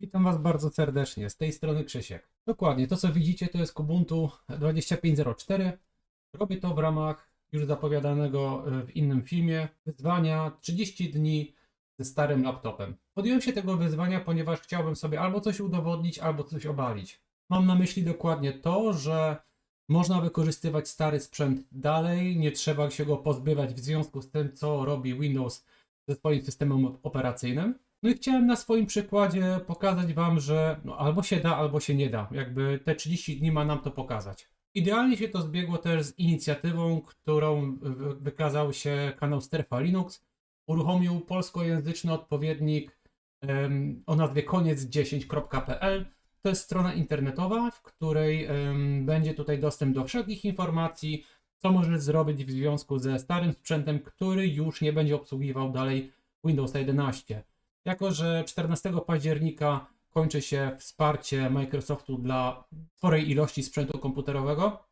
Witam Was bardzo serdecznie, z tej strony Krzysiek. Dokładnie, to co widzicie to jest Ubuntu 25.04. Robię to w ramach już zapowiadanego e, w innym filmie wyzwania 30 dni ze starym laptopem. Podjąłem się tego wyzwania, ponieważ chciałbym sobie albo coś udowodnić, albo coś obalić. Mam na myśli dokładnie to, że można wykorzystywać stary sprzęt dalej, nie trzeba się go pozbywać w związku z tym, co robi Windows ze swoim systemem operacyjnym. No i chciałem na swoim przykładzie pokazać Wam, że no albo się da, albo się nie da. Jakby te 30 dni ma nam to pokazać. Idealnie się to zbiegło też z inicjatywą, którą wy- wykazał się kanał Strefa Linux. Uruchomił polskojęzyczny odpowiednik em, o nazwie koniec10.pl. To jest strona internetowa, w której em, będzie tutaj dostęp do wszelkich informacji, co możesz zrobić w związku ze starym sprzętem, który już nie będzie obsługiwał dalej Windowsa 11. Jako, że 14 października kończy się wsparcie Microsoftu dla sporej ilości sprzętu komputerowego,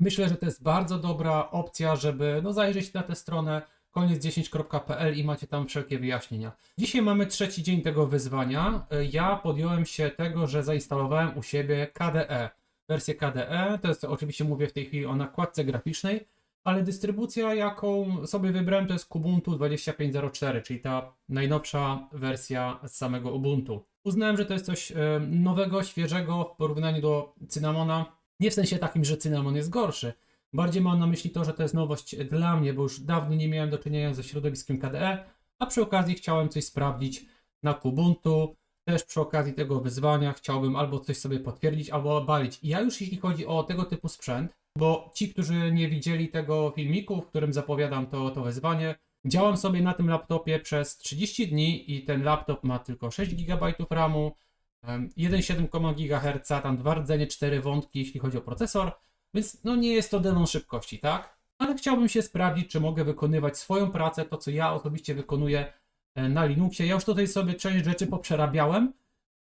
myślę, że to jest bardzo dobra opcja, żeby no, zajrzeć na tę stronę koniec10.pl i macie tam wszelkie wyjaśnienia. Dzisiaj mamy trzeci dzień tego wyzwania. Ja podjąłem się tego, że zainstalowałem u siebie KDE. Wersję KDE, to jest oczywiście mówię w tej chwili o nakładce graficznej, ale dystrybucja, jaką sobie wybrałem, to jest Kubuntu 25.04, czyli ta najnowsza wersja z samego Ubuntu. Uznałem, że to jest coś e, nowego, świeżego w porównaniu do Cynamona. Nie w sensie takim, że Cynamon jest gorszy. Bardziej mam na myśli to, że to jest nowość dla mnie, bo już dawno nie miałem do czynienia ze środowiskiem KDE, a przy okazji chciałem coś sprawdzić na Kubuntu. Też przy okazji tego wyzwania chciałbym albo coś sobie potwierdzić, albo obalić. I ja już jeśli chodzi o tego typu sprzęt, bo ci, którzy nie widzieli tego filmiku, w którym zapowiadam to, to wyzwanie, działam sobie na tym laptopie przez 30 dni i ten laptop ma tylko 6 GB RAMu, em, 1,7 GHz, tam dwa rdzenie, 4 wątki, jeśli chodzi o procesor, więc no nie jest to demon szybkości, tak? Ale chciałbym się sprawdzić, czy mogę wykonywać swoją pracę, to co ja osobiście wykonuję na Linuxie. Ja już tutaj sobie część rzeczy poprzerabiałem,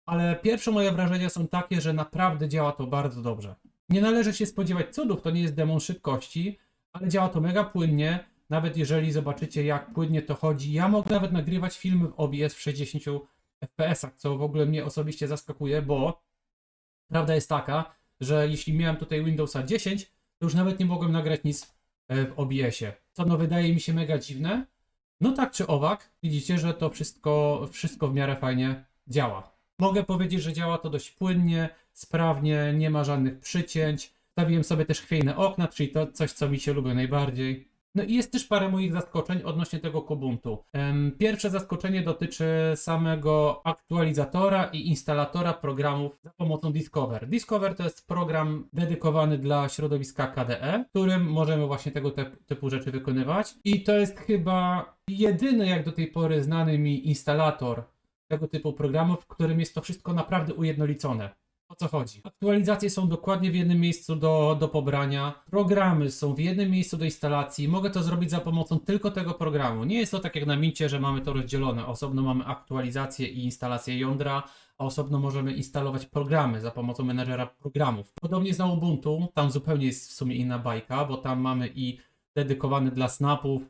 ale pierwsze moje wrażenia są takie, że naprawdę działa to bardzo dobrze. Nie należy się spodziewać cudów, to nie jest demon szybkości, ale działa to mega płynnie. Nawet jeżeli zobaczycie, jak płynnie to chodzi, ja mogę nawet nagrywać filmy w OBS w 60 FPS, co w ogóle mnie osobiście zaskakuje, bo prawda jest taka, że jeśli miałem tutaj Windowsa 10, to już nawet nie mogłem nagrać nic e, w OBS-ie. Co no wydaje mi się mega dziwne. No tak czy owak, widzicie, że to wszystko, wszystko w miarę fajnie działa. Mogę powiedzieć, że działa to dość płynnie, sprawnie, nie ma żadnych przycięć. Stawiłem sobie też chwiejne okna, czyli to coś, co mi się lubi najbardziej. No i jest też parę moich zaskoczeń odnośnie tego Kubuntu. Pierwsze zaskoczenie dotyczy samego aktualizatora i instalatora programów za pomocą Discover. Discover to jest program dedykowany dla środowiska KDE, którym możemy właśnie tego te, typu rzeczy wykonywać. I to jest chyba jedyny jak do tej pory znany mi instalator tego typu programów, w którym jest to wszystko naprawdę ujednolicone. O co chodzi? Aktualizacje są dokładnie w jednym miejscu do, do pobrania, programy są w jednym miejscu do instalacji. Mogę to zrobić za pomocą tylko tego programu. Nie jest to tak jak na Mincie, że mamy to rozdzielone. Osobno mamy aktualizację i instalację jądra, a osobno możemy instalować programy za pomocą menedżera programów. Podobnie jest na Ubuntu, tam zupełnie jest w sumie inna bajka, bo tam mamy i dedykowany dla snapów,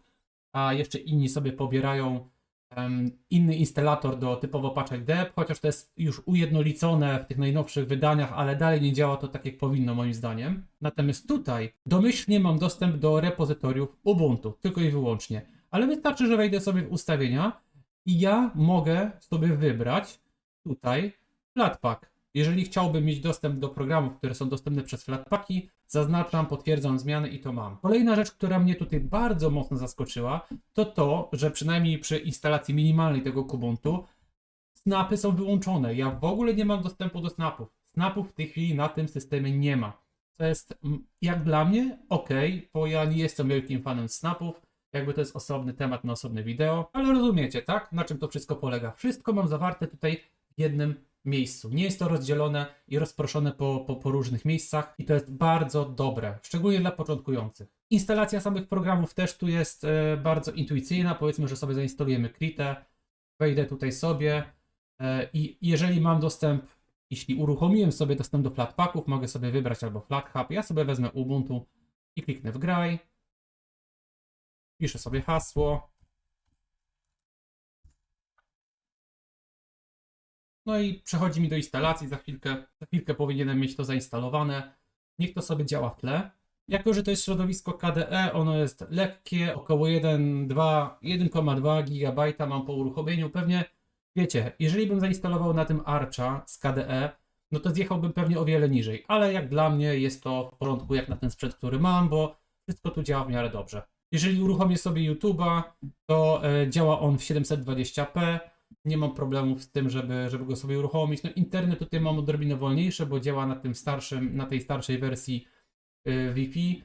a jeszcze inni sobie pobierają inny instalator do typowo paczek dep, chociaż to jest już ujednolicone w tych najnowszych wydaniach, ale dalej nie działa to tak jak powinno moim zdaniem. Natomiast tutaj domyślnie mam dostęp do repozytoriów Ubuntu, tylko i wyłącznie. Ale wystarczy, że wejdę sobie w ustawienia i ja mogę sobie wybrać tutaj Flatpak. Jeżeli chciałbym mieć dostęp do programów, które są dostępne przez Flatpaki, zaznaczam, potwierdzam zmiany i to mam. Kolejna rzecz, która mnie tutaj bardzo mocno zaskoczyła, to to, że przynajmniej przy instalacji minimalnej tego Kubuntu snapy są wyłączone. Ja w ogóle nie mam dostępu do snapów. Snapów w tej chwili na tym systemie nie ma. To jest mm, jak dla mnie ok, bo ja nie jestem wielkim fanem snapów. Jakby to jest osobny temat na osobne wideo, ale rozumiecie, tak? Na czym to wszystko polega? Wszystko mam zawarte tutaj w jednym miejscu. Nie jest to rozdzielone i rozproszone po, po, po różnych miejscach i to jest bardzo dobre, szczególnie dla początkujących. Instalacja samych programów też tu jest e, bardzo intuicyjna. Powiedzmy, że sobie zainstalujemy Kritę, wejdę tutaj sobie e, i jeżeli mam dostęp, jeśli uruchomiłem sobie dostęp do Flatpaków, mogę sobie wybrać albo FlatHub. Ja sobie wezmę Ubuntu i kliknę w graj. Piszę sobie hasło. No i przechodzi mi do instalacji, za chwilkę, za chwilkę powinienem mieć to zainstalowane. Niech to sobie działa w tle. Jako, że to jest środowisko KDE, ono jest lekkie, około 1,2 1,2 GB mam po uruchomieniu. Pewnie wiecie, jeżeli bym zainstalował na tym Archa z KDE, no to zjechałbym pewnie o wiele niżej, ale jak dla mnie jest to w porządku jak na ten sprzęt, który mam, bo wszystko tu działa w miarę dobrze. Jeżeli uruchomię sobie YouTube'a, to e, działa on w 720p. Nie mam problemów z tym, żeby, żeby go sobie uruchomić. No internet tutaj mam odrobinę wolniejszy, bo działa na tym starszym, na tej starszej wersji y, Wi-Fi,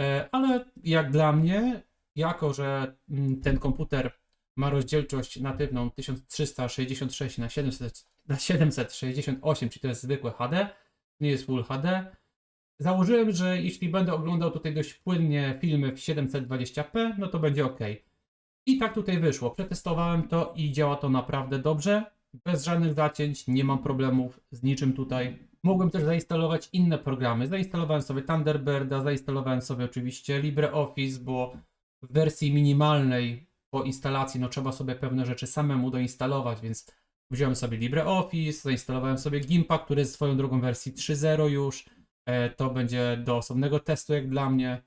E, ale jak dla mnie, jako że mm, ten komputer ma rozdzielczość natywną 1366 na 700, na 768, czyli to jest zwykłe HD, nie jest Full HD. Założyłem, że jeśli będę oglądał tutaj dość płynnie filmy w 720p, no to będzie ok. I tak tutaj wyszło. Przetestowałem to i działa to naprawdę dobrze. Bez żadnych zacięć, nie mam problemów z niczym tutaj. Mogłem też zainstalować inne programy. Zainstalowałem sobie Thunderbirda, zainstalowałem sobie oczywiście LibreOffice, bo w wersji minimalnej po instalacji no trzeba sobie pewne rzeczy samemu doinstalować, więc wziąłem sobie LibreOffice, zainstalowałem sobie Gimpa, który jest swoją drogą wersji 3.0 już. E, To będzie do osobnego testu jak dla mnie.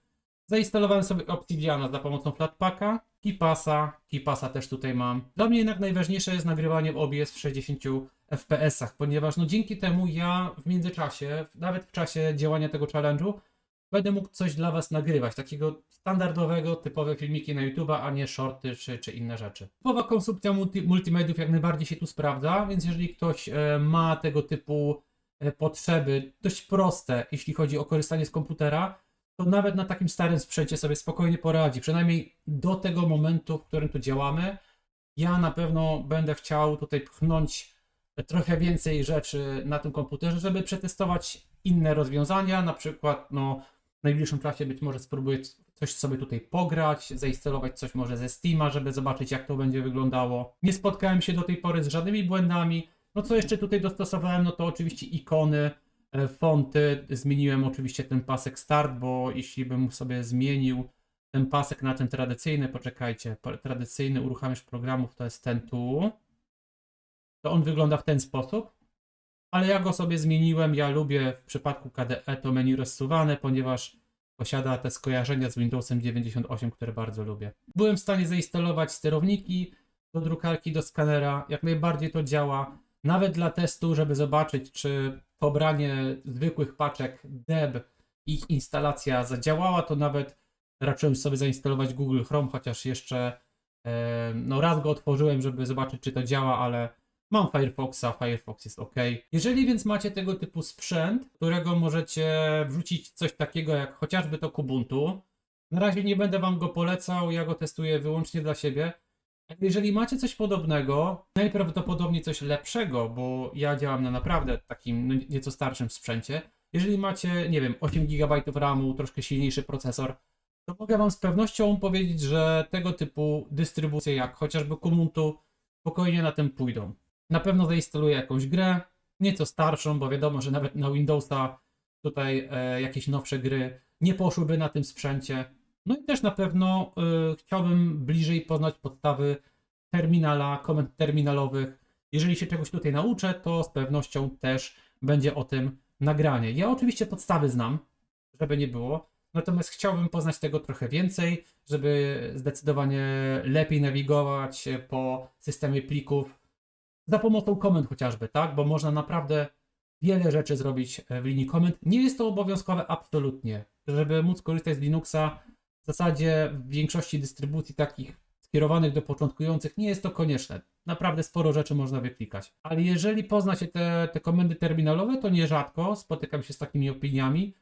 Zainstalowałem sobie Obsidiana za pomocą Flatpaka, Kipasa, Kipasa też tutaj mam. Dla mnie jednak najważniejsze jest nagrywanie w OBS w 60 FPS-ach, ponieważ no dzięki temu ja w międzyczasie, nawet w czasie działania tego challenge'u, będę mógł coś dla Was nagrywać, takiego standardowego, typowe filmiki na YouTube'a, a nie shorty czy, czy inne rzeczy. Typowa konsumpcja multi, multimediów jak najbardziej się tu sprawdza, więc jeżeli ktoś e, ma tego typu e, potrzeby, dość proste, jeśli chodzi o korzystanie z komputera, to nawet na takim starym sprzęcie sobie spokojnie poradzi. Przynajmniej do tego momentu, w którym tu działamy. Ja na pewno będę chciał tutaj pchnąć trochę więcej rzeczy na tym komputerze, żeby przetestować inne rozwiązania. Na przykład, no, w najbliższym czasie być może spróbuję coś sobie tutaj pograć, zainstalować coś może ze Steama, żeby zobaczyć, jak to będzie wyglądało. Nie spotkałem się do tej pory z żadnymi błędami. No co jeszcze tutaj dostosowałem, no to oczywiście ikony, fonty. Zmieniłem oczywiście ten pasek start, bo jeśli bym sobie zmienił ten pasek na ten tradycyjny, poczekajcie, po- tradycyjny uruchamiacz programów to jest ten tu, to on wygląda w ten sposób. Ale ja go sobie zmieniłem. Ja lubię w przypadku KDE to menu rozsuwane, ponieważ posiada te skojarzenia z Windowsem 98, które bardzo lubię. Byłem w stanie zainstalować sterowniki do drukarki, do skanera. Jak najbardziej to działa. Nawet dla testu, żeby zobaczyć, czy pobranie zwykłych paczek DEB i ich instalacja zadziałała, to nawet raczyłem sobie zainstalować Google Chrome, chociaż jeszcze e, no raz go otworzyłem, żeby zobaczyć, czy to działa, ale Mam Firefoxa, Firefox jest ok. Jeżeli więc macie tego typu sprzęt, którego możecie wrzucić coś takiego jak chociażby to Kubuntu, na razie nie będę wam go polecał, ja go testuję wyłącznie dla siebie. Jeżeli macie coś podobnego, najprawdopodobniej coś lepszego, bo ja działam na naprawdę takim no, nieco starszym sprzęcie. Jeżeli macie, nie wiem, 8 GB RAMu, troszkę silniejszy procesor, to mogę wam z pewnością powiedzieć, że tego typu dystrybucje jak chociażby Kubuntu spokojnie na tym pójdą. Na pewno zainstaluję jakąś grę, nieco starszą, bo wiadomo, że nawet na Windowsa tutaj e, jakieś nowsze gry nie poszłyby na tym sprzęcie. No i też na pewno e, chciałbym bliżej poznać podstawy terminala, komend terminalowych. Jeżeli się czegoś tutaj nauczę, to z pewnością też będzie o tym nagranie. Ja oczywiście podstawy znam, żeby nie było, natomiast chciałbym poznać tego trochę więcej, żeby zdecydowanie lepiej nawigować po systemie plików za pomocą komend chociażby, tak? Bo można naprawdę wiele rzeczy zrobić e, w linii komend. Nie jest to obowiązkowe absolutnie. Żeby móc korzystać z Linuxa, w zasadzie w większości dystrybucji takich skierowanych do początkujących nie jest to konieczne. Naprawdę sporo rzeczy można wyklikać. Ale jeżeli pozna się te, te komendy terminalowe, to nierzadko spotykam się z takimi opiniami,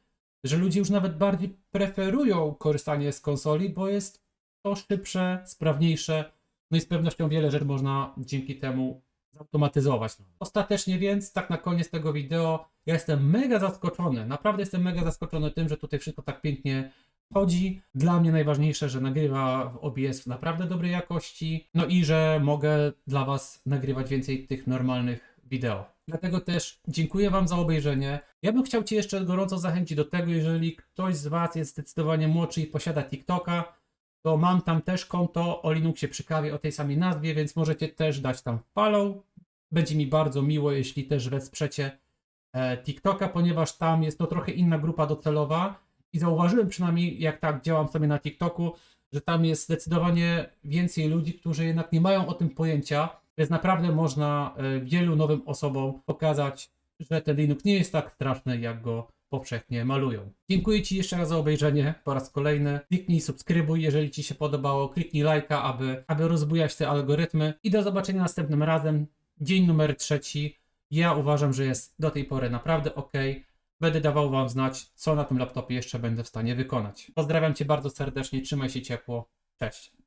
że ludzie już nawet bardziej preferują korzystanie z konsoli, bo jest to szybsze, sprawniejsze. No i z pewnością wiele rzeczy można dzięki temu zautomatyzować. Ostatecznie więc, tak na koniec tego wideo, ja jestem mega zaskoczony, naprawdę jestem mega zaskoczony tym, że tutaj wszystko tak pięknie chodzi. Dla mnie najważniejsze, że nagrywa w OBS w naprawdę dobrej jakości, no i że mogę dla Was nagrywać więcej tych normalnych wideo. Dlatego też dziękuję Wam za obejrzenie. Ja bym chciał Cię jeszcze gorąco zachęcić do tego, jeżeli ktoś z Was jest zdecydowanie młodszy i posiada TikToka, to mam tam też konto o Linuxie przy kawie o tej samej nazwie, więc możecie też dać tam follow. Będzie mi bardzo miło, jeśli też wesprzecie e, TikToka, ponieważ tam jest to trochę inna grupa docelowa i zauważyłem przynajmniej, jak tak działam sobie na TikToku, że tam jest zdecydowanie więcej ludzi, którzy jednak nie mają o tym pojęcia, więc naprawdę można e, wielu nowym osobom pokazać, że ten Linux nie jest tak straszny, jak go powszechnie malują. Dziękuję Ci jeszcze raz za obejrzenie po raz kolejny. Kliknij subskrybuj, jeżeli Ci się podobało. Kliknij lajka, aby, aby rozbujać te algorytmy. I do zobaczenia następnym razem. Dzień numer trzeci. Ja uważam, że jest do tej pory naprawdę ok. Będę dawał Wam znać, co na tym laptopie jeszcze będę w stanie wykonać. Pozdrawiam Cię bardzo serdecznie, trzymaj się ciepło. Cześć.